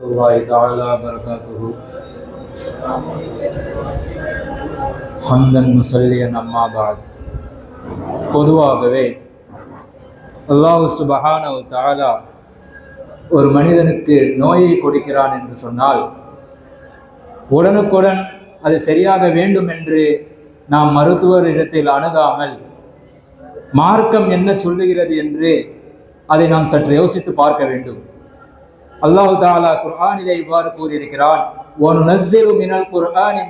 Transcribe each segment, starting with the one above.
الله تعالى وبركاته حمدا مصليا أما بعد பொதுவாகவே அல்லாஹ் சுபஹானஹு தஆலா ஒரு மனிதனுக்கு நோயை கொடுக்கிறான் என்று சொன்னால் உடனுக்குடன் அது சரியாக வேண்டும் என்று நாம் மருத்துவரிடத்தில் அணுகாமல் மார்க்கம் என்ன சொல்லுகிறது என்று அதை நாம் சற்று யோசித்து பார்க்க வேண்டும் அல்லாஹு தாலா குர்ஆனிலே இவ்வாறு கூறியிருக்கிறான் ஒனுனஸ்ஸிலு மினல் குர்ஆனி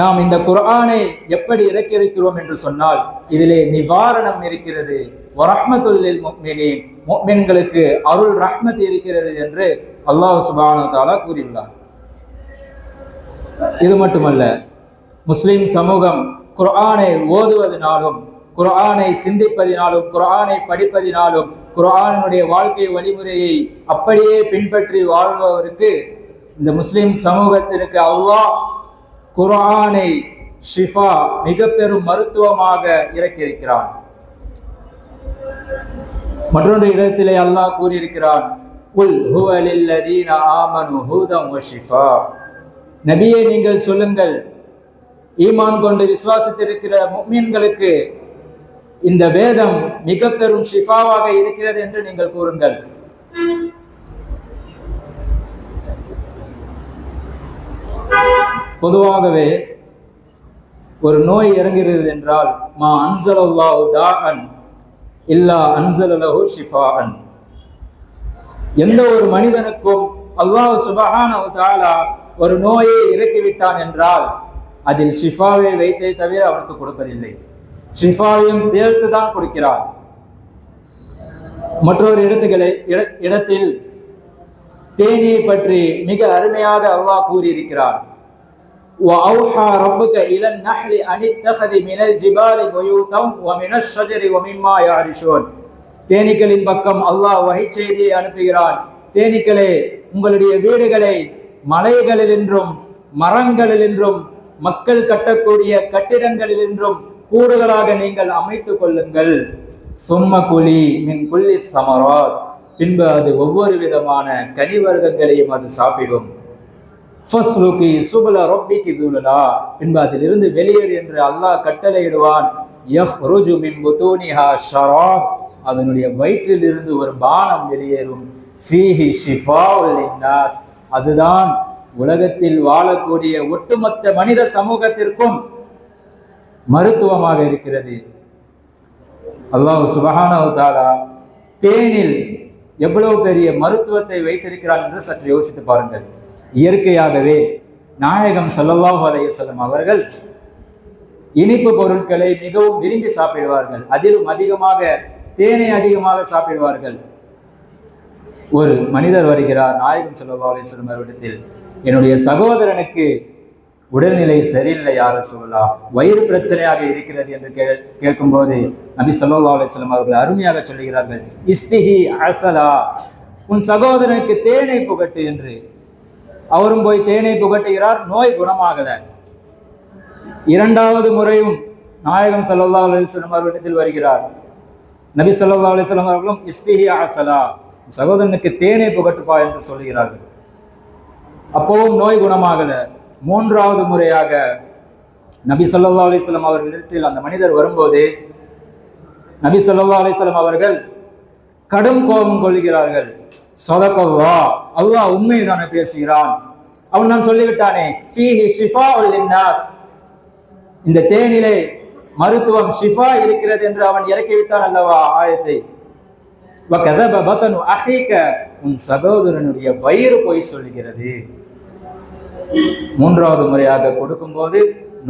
நாம் இந்த குர்ஆனை எப்படி இறக்கியிருக்கிறோம் என்று சொன்னால் இதிலே நிவாரணம் இருக்கிறது. வரஹ்மத்துல்லில் முக்மினின் முக்மின்களுக்கு அருள் ரஹ்மத் இருக்கிறது என்று அல்லாஹ் சுபானு தாலா கூறியுள்ளார். இது மட்டுமல்ல முஸ்லிம் சமூகம் குர்ஆனை ஓதுவதனாலும் குர்ஆனை சிந்திப்பதினாலும் குரானை படிப்பதினாலும் குர்ஆனுடைய வாழ்க்கை வழிமுறையை அப்படியே பின்பற்றி வாழ்பவருக்கு இந்த முஸ்லிம் சமூகத்திற்கு அல்லாஹ் குர்ஆனை ஷிஃபா மிக பெரும் மருத்துவமாக இறக்கியிருக்கிறான். மற்றொரு இடத்திலே அல்லாஹ் கூறியிருக்கிறான் உல் ஹுவ ஆமனு ஹூதம் ஷிஃபா. நீங்கள் சொல்லுங்கள் ஈமான் கொண்டு விசுவாசித்திருக்கிற முக்மீன்களுக்கு இந்த வேதம் மிக பெரும் ஷிஃபாவாக இருக்கிறது என்று நீங்கள் கூறுங்கள். பொதுவாகவே ஒரு நோய் இறங்குகிறது என்றால் மா அன்சலல்லாஹு தாஹன் இல்லா அன்சலலஹு ஷிஃபாஅன். எந்த ஒரு மனிதனுக்கும் அல்லாஹ் சுபஹானஹு தஆலா ஒரு நோயை இறக்கிவிட்டான் என்றால் அதில் ஷிஃபாவை வைத்தே தவிர அவனுக்கு கொடுப்பதில்லை. ஷிஃபாவையும் சேர்த்து தான் கொடுக்கிறான் மற்றொரு இடத்துகளை இட- இடத்தில் தேனியை பற்றி மிக அருமையாக அல்லாஹ் கூறியிருக்கிறான் وَأَوْحَى رَبُّكَ إِلَى النَّحْلِ أَنِ اتَّخِذِ مِنَ الْجِبَالِ بُيُوتًا وَمِنَ الشَّجَرِ وَمِمَّا يَعْرِشُونَ தேனீக்களின் பக்கம் அல்லாஹ் வகை செய்தியை அனுப்புகிறான் தேனீக்களே உங்களுடைய வீடுகளை மலைகளிலின்றும் மரங்களிலின்றும் மக்கள் கட்டக்கூடிய கட்டிடங்களிலின்றும் கூடுகளாக நீங்கள் அமைத்துக் கொள்ளுங்கள். சும்ம குழி மின் குள்ளி சமராத். பின்பு அது ஒவ்வொரு விதமான கனிவர்க்கங்களையும் அது சாப்பிடும். ஃபஸ்லுகி சுபல ரொப்பிக்கு தூலலா. பின்பு அதிலிருந்து வெளியேடு என்று அல்லாஹ் கட்டளையிடுவான். யஹ்ருஜு மின் புதூனிஹா ஷராப். அதனுடைய வயிற்றிலிருந்து ஒரு பானம் வெளியேறும். ஃபீஹி ஷிஃபாஉல் அதுதான் உலகத்தில் வாழக்கூடிய ஒட்டுமொத்த மனித சமூகத்திற்கும் மருத்துவமாக இருக்கிறது. அல்லாஹ் சுபஹானஹு தாலா தேனில் எவ்வளவு பெரிய மருத்துவத்தை வைத்திருக்கிறான் என்று சற்று யோசித்து பாருங்கள். இயற்கையாகவே நாயகம் சல்லல்லாஹு அலையுசல்லம் அவர்கள் இனிப்பு பொருட்களை மிகவும் விரும்பி சாப்பிடுவார்கள். அதிலும் அதிகமாக தேனை அதிகமாக சாப்பிடுவார்கள். ஒரு மனிதர் வருகிறார் நாயகம் ஸல்லல்லாஹு அலைஹி அவரிடத்தில். என்னுடைய சகோதரனுக்கு உடல்நிலை சரியில்லை யார சொல்லலாம் வயிறு பிரச்சனையாக இருக்கிறது என்று கே கேட்கும்போது நபி சொல்லா அலைஹி அவர்கள் அருமையாக சொல்கிறார்கள் இஸ்திஹி அசலா உன் சகோதரனுக்கு தேனை புகட்டு என்று. அவரும் போய் தேனை புகட்டுகிறார் நோய் குணமாகல. இரண்டாவது முறையும் நாயகம் சல்லா அலுவலம் அவர்களிடத்தில் வருகிறார். நபி சொல்லா அலுவலம் அவர்களும் இஸ்திஹி அசலா உன் சகோதரனுக்கு தேனை புகட்டுப்பா என்று சொல்கிறார்கள் அப்பவும் நோய் குணமாகல. மூன்றாவது முறையாக நபி சொல்லா அலிஸ்லாம் அவர்கள் அவர்களிடத்தில் அந்த மனிதர் வரும்போது நபி சொல்லா அலிஸ்லாம் அவர்கள் கடும் கோபம் கொள்கிறார்கள். சதகல்லா அல்லாஹ் உண்மைதானே பேசுகிறான். அவன் நான் சொல்லிவிட்டானே இந்த தேனிலே மருத்துவம் ஷிஃபா இருக்கிறது என்று அவன் இறக்கிவிட்டான் அல்லவா? ஆயத்தை. உன் சகோதரனுடைய வயிறு பொய் சொல்கிறது மூன்றாவது முறையாக கொடுக்கும்போது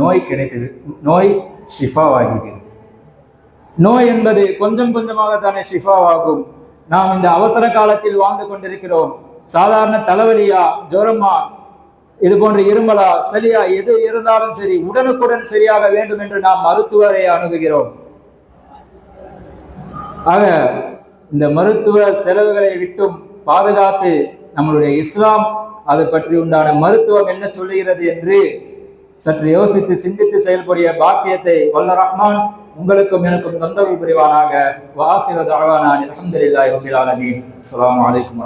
நோய் கிடைத்து நோய் ஷிஃபாவாகிவிட்டது. நோய் என்பது கொஞ்சம் கொஞ்சமாக தானே ஷிஃபாவாகும். நாம் இந்த அவசர காலத்தில் வாழ்ந்து கொண்டிருக்கிறோம். சாதாரண தலைவலியா ஜுரமா இது போன்ற இருமலா சளியா எது இருந்தாலும் சரி உடனுக்குடன் சரியாக வேண்டும் என்று நாம் மருத்துவரை அணுகுகிறோம். ஆக இந்த மருத்துவ செலவுகளை விட்டும் பாதுகாத்து நம்மளுடைய இஸ்லாம் அதை பற்றி உண்டான மருத்துவம் என்ன சொல்லுகிறது என்று சற்று யோசித்து சிந்தித்து செயல்படிய பாக்கியத்தை வல்ல ரஹ்மான் உங்களுக்கும் எனக்கும் தொந்தரவு புரிவானாக. வாஹிர தஅவானா அல்ஹம்துலில்லாஹி ரப்பில் ஆலமீன். அஸ்ஸலாமு அலைக்கும்